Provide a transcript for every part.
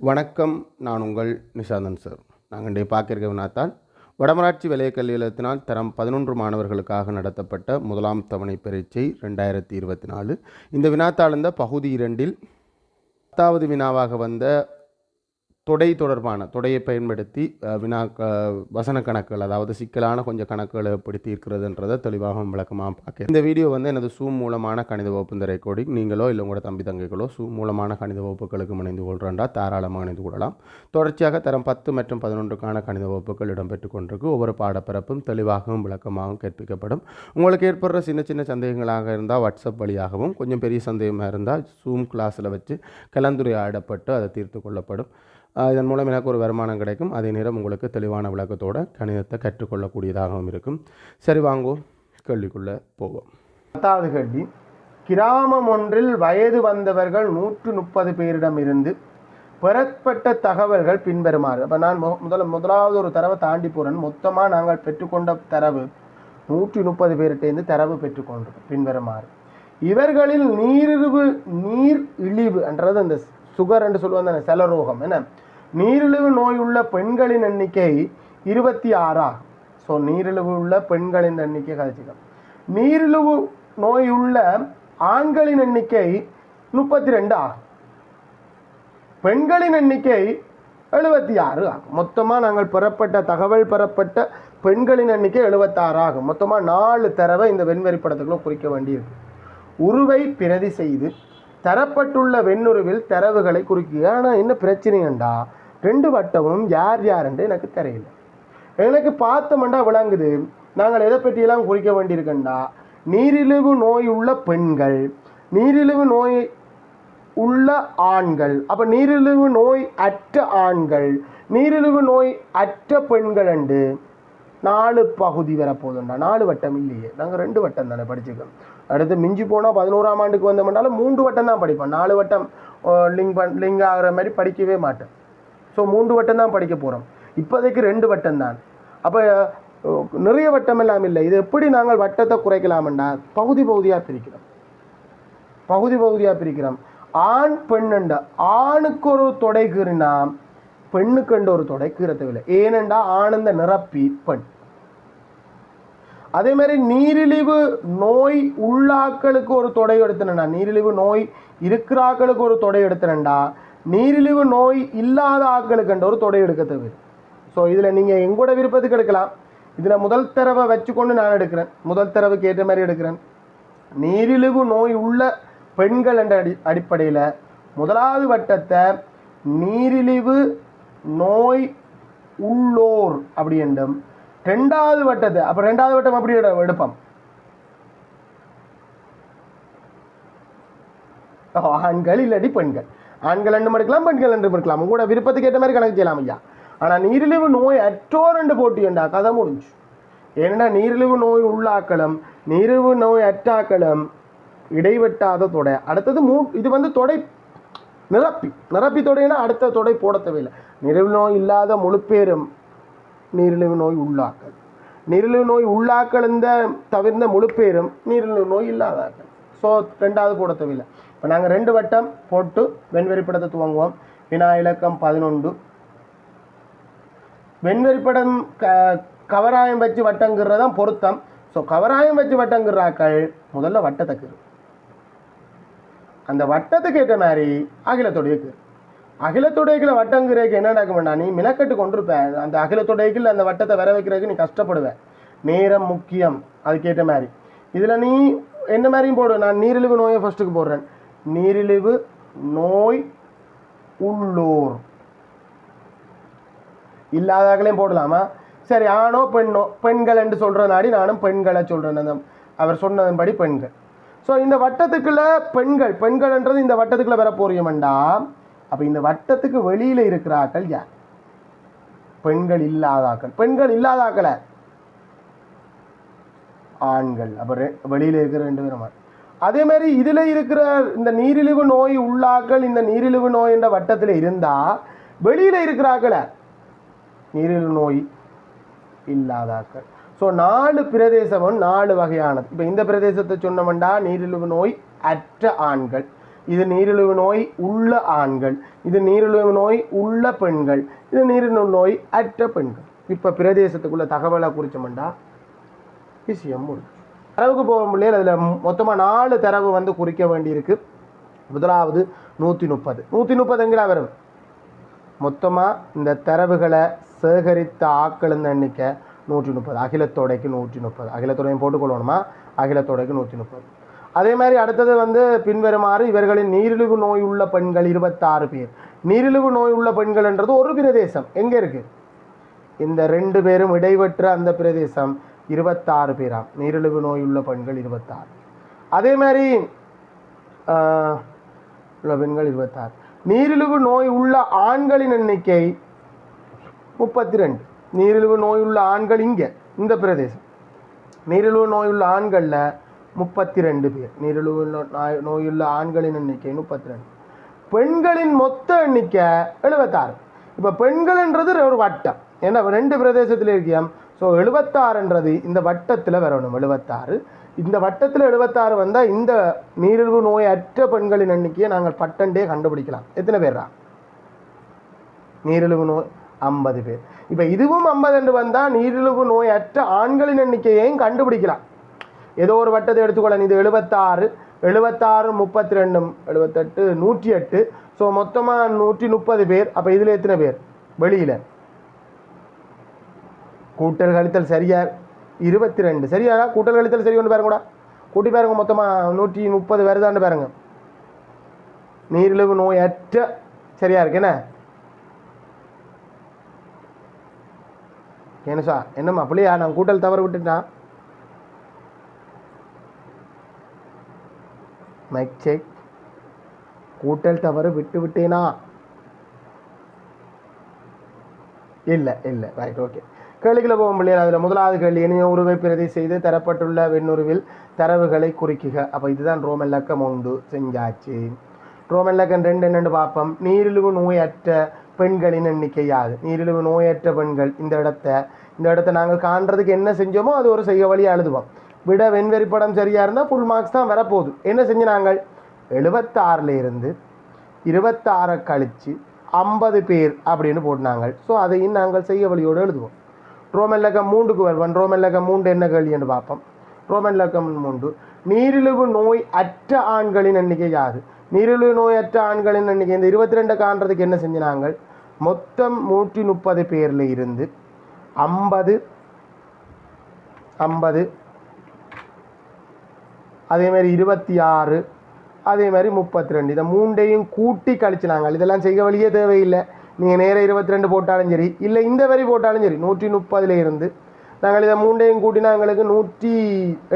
வணக்கம் நான் உங்கள் நிஷாந்தன் சார். நாங்கள் இன்றைய பார்க்கிற வினாத்தால் வடமராட்சி வலய கல்வி நிலையத்தினால் தரம் பதினொன்று மாணவர்களுக்காக நடத்தப்பட்ட முதலாம் தவணை பரீட்சை ரெண்டாயிரத்தி இருபத்தி நாலு. இந்த வினாத்தாள் இந்த பகுதி இரண்டில் பத்தாவது வினாவாக வந்த தொடை தொடர்பான தொடையை பயன்படுத்தி வினா வசன கணக்குகள் அதாவது சிக்கலான கொஞ்சம் கணக்குகளை எப்படி தீர்க்கிறதுன்றதை தெளிவாக விளக்கமாக பார்க்க. இந்த வீடியோ வந்து எனது சூம் மூலமான கணித வகுப்பு இந்த ரெக்கார்டிங் நீங்களோ இல்லை உங்களோட தம்பி தங்கைகளோ சூம் மூலமான கணித வகுப்புகளுக்கு இணைந்து கொள்கிறண்டா தாராளமாக இணைந்து கொள்ளலாம். தொடர்ச்சியாக தரம் பத்து மற்றும் பதினொன்றுக்கான கணித வகுப்புகள் இடம்பெற்று கொண்டிருக்கு. ஒவ்வொரு பாடப்பிறப்பும் தெளிவாகவும் விளக்கமாகவும் கற்பிக்கப்படும் உங்களுக்கு ஏற்படுற சின்ன சின்ன சந்தேகங்களாக இருந்தால் வாட்ஸ்அப் வழியாகவும் கொஞ்சம் பெரிய சந்தேகமாக இருந்தால் ஜூம் கிளாஸில் வச்சு கலந்துரையாடப்பட்டு அதை தீர்த்து கொள்ளப்படும். இதன் மூலம் எனக்கு ஒரு வருமானம் கிடைக்கும். அதே நேரம் உங்களுக்கு தெளிவான விளக்கத்தோட கணிதத்தை கற்றுக்கொள்ளக்கூடியதாகவும் இருக்கும். சரி வாங்கோ. கேள்விக்குள்ளே போவோம். பத்தாவது கேள்வி. கிராமம் ஒன்றில் வயது வந்தவர்கள் நூற்று முப்பது பேரிடமிருந்து பெறப்பட்ட தகவல்கள் பின்வருமாறு. அப்போ நான் முதல் முதல்ல முதலாவது ஒரு தரவை தாண்டி போகிறேன் மொத்தமாக நாங்கள் பெற்றுக்கொண்ட தரவு நூற்றி முப்பது பேர்கிட்டேருந்து தரவு பெற்றுக்கொண்டோம் பின்வருமாறு. இவர்களில் நீரிழிவு நீர் இழிவு என்றது அந்த சுகர் என்று சொல்லுவாங்க அந்த செலரோகம் என்ன? நீரிழிவு நோய் உள்ள பெண்களின் எண்ணிக்கை இருபத்தி ஆறா? ஸோ நீரிழிவு உள்ள பெண்களின் எண்ணிக்கை கழிச்சிக்கலாம் நீரிழிவு நோய் உள்ள ஆண்களின் எண்ணிக்கை முப்பத்தி ரெண்டு? ஆகும் பெண்களின் எண்ணிக்கை எழுபத்தி ஆறு ஆகும். மொத்தமாக நாங்கள் பெறப்பட்ட தகவல் பெறப்பட்ட பெண்களின் எண்ணிக்கை எழுபத்தாறு ஆகும். மொத்தமாக நாலு தரவை இந்த வெண்வெறி படத்துக்குள்ள குறிக்க வேண்டியிருக்கு. உருவை பிரதி செய்து தரப்பட்டுள்ள வெண்ணுருவில் தரவுகளை குறிக்க ஆனால் என்ன பிரச்சனைண்டா ரெண்டு வட்டமும் யார் யாருன்னு எனக்கு தெரியல. எனக்கு பார்த்தோம்டா விளங்குது. நாங்கள் எதை பற்றியெல்லாம் குறிக்க வேண்டியிருக்கண்டா நீரிழிவு நோய் உள்ள பெண்கள் நீரிழிவு நோய் உள்ள ஆண்கள். அப்போ நீரிழிவு நோய் அற்ற ஆண்கள் நீரிழிவு நோய் அற்ற பெண்கள் அண்டு நாலு பகுதி வரப்போகுதுண்டா. நாலு வட்டம் இல்லையே. நாங்கள் ரெண்டு வட்டம் தானே படிச்சுக்கோம் அடுத்து மிஞ்சி போனால் பதினோராம் ஆண்டுக்கு வந்தோம்னாலும் மூன்று வட்டம் தான் படிப்போம். நாலு வட்டம் லிங்க் பண் லிங்க் ஆகிற மாதிரி படிக்கவே மாட்டேன் ஸோ மூன்று வட்டம் தான் படிக்க போகிறோம் இப்போதைக்கு ரெண்டு வட்டம் தான் அப்போ நிறைய வட்டம் எல்லாம் இல்லை. இது எப்படி நாங்கள் வட்டத்தை குறைக்கலாம்னா பகுதி பகுதியாக பிரிக்கிறோம். பகுதி பகுதியாக பிரிக்கிறோம். ஆண் பெண்ணுண்ட ஆணுக்கு ஒரு தொடை கீறினா பெண்ணுக்கு ஒரு தொடை கீற தேவையில்லை ஏனெண்டா ஆனந்த நிரப்பி பெண். அதே மாதிரி நீரிழிவு நோய் உள்ளாக்களுக்கு ஒரு தொடை எடுத்தனண்டா நீரிழிவு நோய் இருக்கிறாக்களுக்கு ஒரு தொடை எடுத்தனண்டா நீரிழிவு நோய் இல்லாத ஆக்களுக்கு ஒரு தொடை எடுக்க தேவை ஸோ இதில் நீங்கள் எங்கூட விருப்பத்துக்கு எடுக்கலாம். இதில் முதல் தரவை வச்சுக்கொண்டு நான் எடுக்கிறேன். முதல் தரவுக்கு ஏற்ற மாதிரி எடுக்கிறேன். நீரிழிவு நோய் உள்ள பெண்கள் என்ற அடி அடிப்படையில் முதலாவது வட்டத்தை நீரிழிவு நோய் உள்ளோர் அப்படி என்றும் ரெண்டாவது வட்டத்தை அப்போ ரெண்டாவது வட்டம் அப்படி எடுப்போம்? ஆண்கள் இல்லாட்டி பெண்கள். ஆண்கள் ரெண்டும் எடுக்கலாம் பெண்கள் ரெண்டும் எடுக்கலாம் உங்களோட விருப்பத்துக்கு ஏற்ற மாதிரி கணக்கு செய்யலாம் ஐயா. ஆனால் நீரிழிவு நோய் அற்றோர் ரெண்டு போட்டியுண்டா கதை முடிஞ்சு. ஏன்னா நீரிழிவு நோய் உள்ளாக்களும் நீரிழிவு நோய் அற்றாக்களும் இடைவெட்டாத தொடை. அடுத்தது மூ இது வந்து தொடை நிரப்பி. நிரப்பி தொடைனா அடுத்த தொடை போட தேவையில்லை. நீரிழிவு நோய் இல்லாத முழு பேரும் நீரிழிவு நோய் உள்ளாக்கள் நீரிழிவு நோய் உள்ளாக்கள் இந்த தவிர்ந்த முழு பேரும் நீரிழிவு நோய் இல்லாதாக்கள் ஸோ ரெண்டாவது போட தேவையில்லை. இப்போ நாங்கள் ரெண்டு வட்டம் போட்டு வெண்வெறிப்படத்தை துவங்குவோம். வினா இலக்கம் பதினொன்று. வெண்வெறிப்படம் க கவராயம் வச்சு வட்டங்கிறதான் பொருத்தம். ஸோ கவராயம் வச்சு வட்டங்கிறாக்கள் முதல்ல வட்டத்துக்கு அந்த வட்டத்துக்கு ஏற்ற மாதிரி அகிலத்துடையக்கு அகிலத்துடைகளை வட்டங்கிறதுக்கு என்ன நடக்கும்னா நீ மினக்கட்டு கொண்டிருப்பேன் அந்த அகிலத்துடைகள் அந்த வட்டத்தை வர வைக்கிறதுக்கு நீ கஷ்டப்படுவேன் நேரம் முக்கியம். அதுக்கேற்ற மாதிரி. இதில் நீ என்ன மாதிரியும் போடு. நான் நீரிழிவு நோயை ஃபர்ஸ்ட்டுக்கு போடுறேன். நீரிழிவு நோய் உள்ளூர். இல்லாதவர்களையும் போடலாமா? சரி ஆணோ பெண்ணோ பெண்கள் என்று சொல்கிறனாடி நானும் பெண்களை சொல்கிறேன் அவர் சொன்னதன்படி பெண்கள். ஸோ இந்த வட்டத்துக்குள்ள பெண்கள் பெண்கள்ன்றது இந்த வட்டத்துக்குள்ள வர போறியமண்டா அப்போ இந்த வட்டத்துக்கு வெளியில் இருக்கிறாக்கள் யார்? பெண்கள் இல்லாதாக்கள். பெண்கள் இல்லாதாக்களை. ஆண்கள். அப்போ வெளியில் இருக்கிற ரெண்டு பேரும்? அதே மாதிரி இதில் இருக்கிற இந்த நீரிழிவு நோய் உள்ளாக்கள் இந்த நீரிழிவு நோய் என்ற வட்டத்தில் இருந்தால் வெளியில் இருக்கிறாக்களை நீரிழிவு நோய் இல்லாதாக்கள். ஸோ நாலு பிரதேசமும் நாலு வகையானது. இப்போ இந்த பிரதேசத்தை சொன்னோம்டா நீரிழிவு நோய் அற்ற ஆண்கள். இது நீரிழிவு நோய் உள்ள ஆண்கள். இது நீரிழிவு நோய் உள்ள பெண்கள். இது நீரிழிவு நோய் அற்ற பெண்கள். இப்போ பிரதேசத்துக்குள்ள தகவலை குறிச்சோம்டா விஷயம் முடிஞ்சு தரவுக்கு போக அதில் மொத்தமாக நாலு தரவு வந்து குறிக்க வேண்டியிருக்கு. முதலாவது நூற்றி முப்பது நூற்றி முப்பது எங்கடா வரும்? மொத்தமாக இந்த தரவுகளை சேகரித்த ஆக்களின் எண்ணிக்கை? நூற்றி முப்பது அகிலத்தோடைக்கு நூற்றி முப்பது அகிலத்தோடையும் போட்டுக்கொள்ளணுமா? அகிலத்தோடைக்கு நூற்றி முப்பது அதே மாதிரி அடுத்தது வந்து பின்வருமாறு இவர்களின் நீரிழிவு நோய் உள்ள பெண்கள் இருபத்தாறு பேர். நீரிழிவு நோய் உள்ள பெண்கள்ன்றது ஒரு பிரதேசம். எங்கே இருக்குது இந்த ரெண்டு பேரும் இடைவெற்ற அந்த பிரதேசம். இருபத்தாறு பேராம் நீரிழிவு நோய் உள்ள பெண்கள் இருபத்தாறு. அதே மாதிரி உள்ள பெண்கள் இருபத்தாறு. நீரிழிவு நோய் உள்ள ஆண்களின் எண்ணிக்கை முப்பத்தி ரெண்டு நீரிழிவு நோய் உள்ள ஆண்கள் இங்கே இந்த பிரதேசம். நீரிழிவு நோயுள்ள ஆண்களில் முப்பத்தி ரெண்டு பேர். நீரிழிவு நோய்- நோயுள்ள ஆண்களின் எண்ணிக்கை முப்பத்தி ரெண்டு பெண்களின் மொத்த எண்ணிக்கை எழுபத்தாறு. இப்போ பெண்கள்ன்றது ஒரு வட்டம். ஏன்னா ரெண்டு பிரதேசத்தில் இருக்கியம். ஸோ எழுபத்தாறுன்றது இந்த வட்டத்தில் வரணும் எழுபத்தாறு. இந்த வட்டத்தில் எழுபத்தாறு வந்தால் இந்த நீரிழிவு நோய் அற்ற பெண்களின் எண்ணிக்கையை நாங்கள் பட்டண்டே கண்டுபிடிக்கலாம். எத்தனை பேரா நீரிழிவு நோய் ஐம்பது பேர். இப்போ இதுவும் ஐம்பது என்று வந்தால் நீரிழிவு நோய் அற்ற ஆண்களின் எண்ணிக்கையையும் கண்டுபிடிக்கலாம். ஏதோ ஒரு வட்டத்தை எடுத்துக்கொள்ளணும் இது எழுபத்தாறு எழுபத்தாறு முப்பத்தி ரெண்டும் எழுபத்தெட்டு நூற்றி எட்டு ஸோ மொத்தமாக நூற்றி முப்பது பேர். அப்போ இதில் எத்தனை பேர்? வெளியில். கூட்டல் கழித்தல் சரியா இருபத்தி ரெண்டு சரியாடா கூட்டல் கழித்தல் சரி ஒன்று பாருங்கடா. கூட்டி பாருங்க மொத்தமாக நூற்றி முப்பது வருதான்னு பாருங்க. நீரிழிவு நோய் சரியா இருக்கு என்ன ஏனுசா என்னம்மா அப்படியா நான் கூட்டல் தவறு விட்டுட்டான் மைக் செக் கூட்டல் தவறு விட்டு விட்டேனா? இல்லை இல்லை. ரைட் ஓகே கேள்விகளை போக முடியாது அதில் முதலாவது கேள்வி இனிய உருவை பிரதி செய்து தரப்பட்டுள்ள வெண்ணுருவில் தரவுகளை குறிக்குக. அப்போ இதுதான் ரோமன் லக்கம் உண்டு செஞ்சாச்சு. ரோமன் லக்கம் ரெண்டு என்னென்று பார்ப்போம். நீரிழிவு நோயற்ற பெண்களின் எண்ணிக்கை யாது? நீரிழிவு நோயற்ற பெண்கள் இந்த இடத்த இந்த இடத்த நாங்கள் காண்றதுக்கு என்ன செஞ்சோமோ அது ஒரு செய்ய வழியாக எழுதுவோம். விட வெண்வெறி படம் சரியாக இருந்தால் ஃபுல் மார்க்ஸ் தான் வரப்போகுது. என்ன செஞ்சு நாங்கள் எழுபத்தாறுல இருந்து இருபத்தாறை கழித்து ஐம்பது பேர் அப்படின்னு போட்டாங்க ஸோ அதையும் நாங்கள் செய்ய வழியோடு எழுதுவோம். ரோமன் லக்கம் மூண்டுக்கு வருவன். ரோமன் லக்கம் மூண்டு என்ன கேள்வின்னு பார்ப்போம். ரோமன் லக்கம் மூண்டு நீரிழிவு நோய் அற்ற ஆண்களின் எண்ணிக்கை யாது? நீரிழிவு நோய் அற்ற ஆண்களின் எண்ணிக்கை இந்த இருபத்தி ரெண்டு காண்றதுக்கு என்ன செஞ்சினாங்க மொத்தம் நூற்றி முப்பது பேரில் இருந்து ஐம்பது ஐம்பது அதே மாதிரி இருபத்தி ஆறு அதே மாதிரி முப்பத்தி ரெண்டு இதை மூண்டையும் கூட்டி கழிச்சினாங்க இதெல்லாம் செய்ய வழியே தேவையில்லை. நீங்கள் நேராக இருபத்தி ரெண்டு போட்டாலும் சரி இல்லை இந்த வரி போட்டாலும் சரி நூற்றி முப்பதில் இருந்து நாங்கள் இதை மூண்டையும் கூட்டினா எங்களுக்கு நூற்றி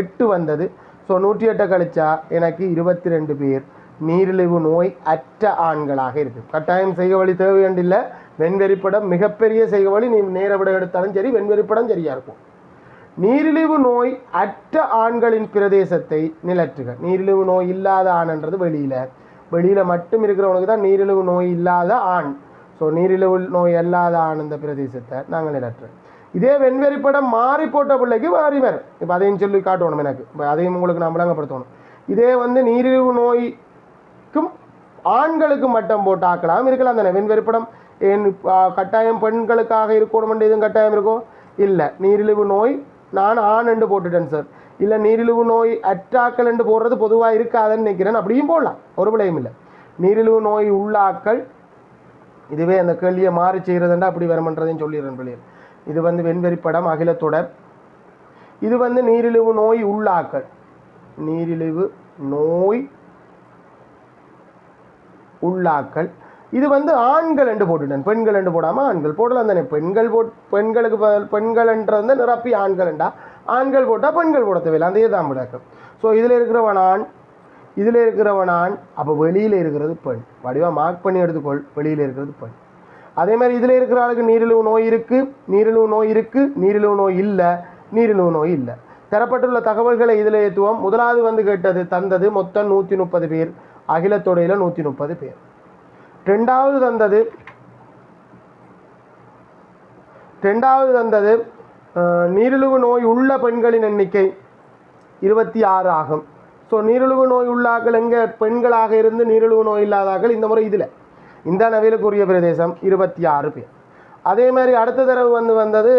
எட்டு வந்தது. ஸோ நூற்றி எட்டை கழிச்சா எனக்கு இருபத்தி ரெண்டு பேர். நீரிழிவு நோய் அற்ற ஆண்களாக இருக்குது கட்டாயம் செய்க வழி தேவையண்டில்லை வெண்வெறிப்படம் மிகப்பெரிய செய்க வழி நீ நேர விட எடுத்தாலும் சரி வெண்வெறிப்படம் சரியாக இருக்கும். நீரிழிவு நோய் அற்ற ஆண்களின் பிரதேசத்தை நிலற்றுக. நீரிழிவு நோய் இல்லாத ஆண்ன்றது வெளியில். வெளியில் மட்டும் இருக்கிறவனுக்கு தான் நீரிழிவு நோய் இல்லாத ஆண். ஸோ நீரிழிவு நோய் அல்லாத ஆனந்த இந்த பிரதேசத்தை நாங்கள் நிலற்றோம் இதே வெண்வெறி படம் மாறி போட்ட பிள்ளைக்கு மாறி வரும். இப்போ அதையும் சொல்லி காட்டணும் எனக்கு. இப்போ அதையும் உங்களுக்கு நான் விளங்கப்படுத்தணும். இதே வந்து நீரிழிவு நோய்க்கும் ஆண்களுக்கு மட்டம் போட்டு ஆக்கலாம். இருக்கலாம் தானே. வெண்வெறி படம் ஏன் கட்டாயம் பெண்களுக்காக இருக்கணும் எதுவும் கட்டாயம் இருக்கும் இல்லை. நீரிழிவு நோய் நான் ஆண் என்று போட்டுட்டேன் சார் இல்லை நீரிழிவு நோய் அற்றாக்கள் என்று போடுறது பொதுவாக இருக்காதுன்னு நினைக்கிறேன். அப்படியும் போடலாம். ஒரு விளையும் இல்லை. நீரிழிவு நோய் உள்ளாக்கள் இதுவே அந்த கேள்வியை மாறி செய்கிறதுண்டா அப்படி வரமன்றதையும் சொல்லிடுறேன் பிள்ளைகள். இது வந்து வெண்வெறி படம் அகிலத்தொடர் இது வந்து நீரிழிவு நோய் உள்ளாக்கள் நீரிழிவு நோய் உள்ளாக்கள் இது வந்து ஆண்கள் என்று போட்டுட்டேன். பெண்கள் என்று போடாமல் ஆண்கள் போடலாம் தானே. பெண்கள் போட் பெண்களுக்கு பெண்கள்ன்றது பெண்கள் நிரப்பி ஆண்கள்ண்டா. ஆண்கள் போட்டால் பெண்கள் போட தேவையில்லை. அதே தான் விளக்கம். ஸோ இதில் இருக்கிறவன் ஆண் இதில் இருக்கிறவன் ஆண் அப்போ வெளியில் இருக்கிறது பெண். வடிவாக மார்க் பண்ணி எடுத்துக்கொள் வெளியில் இருக்கிறது பெண். அதே மாதிரி இதில் இருக்கிற ஆளுக்கு நீரிழிவு நோய் இருக்குது நீரிழிவு நோய் இருக்குது நீரிழிவு நோய் இல்லை நீரிழிவு நோய் இல்லை. தரப்பட்டுள்ள தகவல்களை இதில் ஏற்றுவோம் முதலாவது வந்து கேட்டது தந்தது மொத்தம் நூற்றி முப்பது பேர். அகிலத்தொடையில் நூற்றி முப்பது பேர். ரெண்டாவது தந்தது ரெண்டாவது தந்தது நீரிழிவு நோய் உள்ள பெண்களின் எண்ணிக்கை இருபத்தி ஆறு ஆகும். ஸோ நீரிழிவு நோய் உள்ளாக்கள் எங்கே? பெண்களாக இருந்து நீரிழிவு நோய் இல்லாதாக்கள் இந்த முறை இதில். இந்த நவீலுக்குரிய பிரதேசம் இருபத்தி ஆறு பேர். அதே மாதிரி அடுத்த தடவை வந்து வந்தது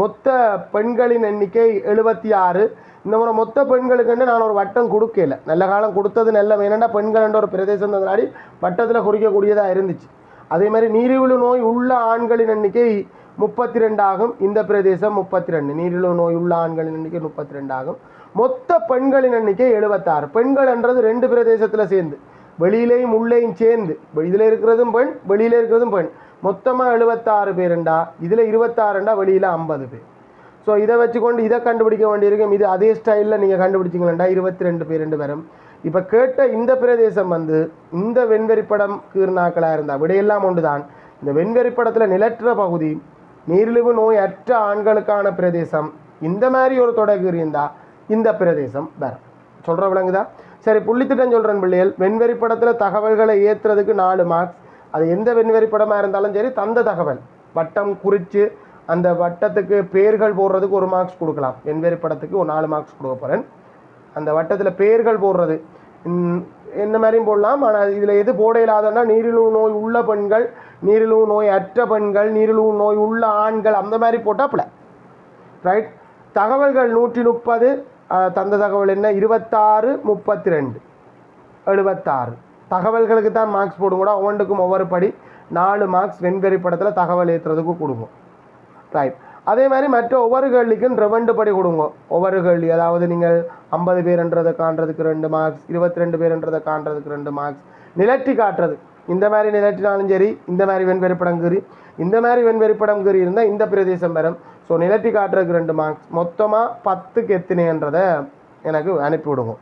மொத்த பெண்களின் எண்ணிக்கை எழுபத்தி ஆறு இந்த முறை மொத்த பெண்களுக்குன்னு நான் ஒரு வட்டம் கொடுக்கல. நல்ல காலம் கொடுத்தது நல்ல வேணும்னா பெண்கள் ஒரு பிரதேசம் இருந்ததுனாடி வட்டத்தில் குறிக்கக்கூடியதாக இருந்துச்சு. அதே மாதிரி நீரிழிவு நோய் உள்ள ஆண்களின் எண்ணிக்கை முப்பத்தி ரெண்டு ஆகும். இந்த பிரதேசம் முப்பத்தி ரெண்டு நீரிழிவு நோய் உள்ள ஆண்களின் எண்ணிக்கை முப்பத்தி ரெண்டு ஆகும். மொத்த பெண்களின் எண்ணிக்கை எழுபத்தாறு. பெண்கள்ன்றது ரெண்டு பிரதேசத்தில் சேர்ந்து. வெளியிலையும் உள்ளேயும் சேர்ந்து. இதில் இருக்கிறதும் பெண் வெளியில் இருக்கிறதும் பெண். மொத்தமாக எழுபத்தாறு பேருண்டா? இதில் இருபத்தாறுண்டா வெளியில் ஐம்பது பேர். ஸோ இதை வச்சுக்கொண்டு இதை கண்டுபிடிக்க வேண்டியிருக்கும். இது அதே ஸ்டைலில் நீங்கள் கண்டுபிடிச்சிங்களா இருபத்தி ரெண்டு பேர் ரெண்டு பேரும். இப்போ கேட்ட இந்த பிரதேசம் வந்து இந்த வெண்வெறிப்படம் கீர்நாக்களாக இருந்தால் விடையெல்லாம் ஒன்று தான் இந்த வெண்வெறிப்படத்தில் நிலற்ற பகுதி நீரிழிவு நோய் அற்ற ஆண்களுக்கான பிரதேசம் இந்த மாதிரி ஒரு தொடர்பு இருந்தால் இந்த பிரதேசம் வேற. சொல்கிற விளங்குதா? சரி புள்ளித்திட்டம் சொல்கிறேன் பிள்ளைகள். வெண்வெறி படத்தில் தகவல்களை ஏற்றுறதுக்கு நாலு மார்க்ஸ் அது எந்த வெண்வெறி படமாக இருந்தாலும் சரி தந்த தகவல். வட்டம் குறித்து அந்த வட்டத்துக்கு பேர்கள் போடுறதுக்கு ஒரு மார்க்ஸ் கொடுக்கலாம். வெண்வெறி படத்துக்கு ஒரு நாலு மார்க்ஸ் கொடுக்க போகிறேன் அந்த வட்டத்தில் பேர்கள் போடுறது. என்ன மாதிரியும் போடலாம். ஆனால் இதில் எது போட இல்லாதன்னா நீரிழிவு நோய் உள்ள பெண்கள் நீரிழிவு நோய் அற்ற பெண்கள் நீரிழிவு நோய் உள்ள ஆண்கள் அந்த மாதிரி போட்டாப்புல. ரைட் தகவல்கள் நூற்றி முப்பது தந்த தகவல் என்ன? இருபத்தாறு முப்பத்தி ரெண்டு எழுபத்தாறு. தகவல்களுக்கு தான் மார்க்ஸ் போடுங்கூட. ஒவ்வொன்றுக்கும் ஒவ்வொரு படி. நாலு மார்க்ஸ் வெண்பெறி படத்தில் தகவல் ஏற்றுறதுக்கு கொடுங்க. ரைட் அதே மாதிரி மற்ற ஒவ்வொரு கேள்விக்கும் ரெவண்டு படி கொடுங்க. ஒவ்வொரு கேள்வி. அதாவது நீங்கள் ஐம்பது பேருன்றதை காண்றதுக்கு ரெண்டு மார்க்ஸ் இருபத்தி ரெண்டு பேருன்றதை காண்றதுக்கு ரெண்டு மார்க்ஸ் நிலட்டி காட்டுறது. இந்த மாதிரி நிலட்டினாலும் சரி இந்த மாதிரி வெண்வெறிப்படம் கீறி இந்த மாதிரி வெண்வெறிப்படம் கீறி இருந்தால் இந்த பிரதேசம் வரும். ஸோ நிலத்தி காட்டுறதுக்கு ரெண்டு மார்க்ஸ் மொத்தமாக பத்துக்கு எத்தனைன்றதை எனக்கு அனுப்பி விடுங்க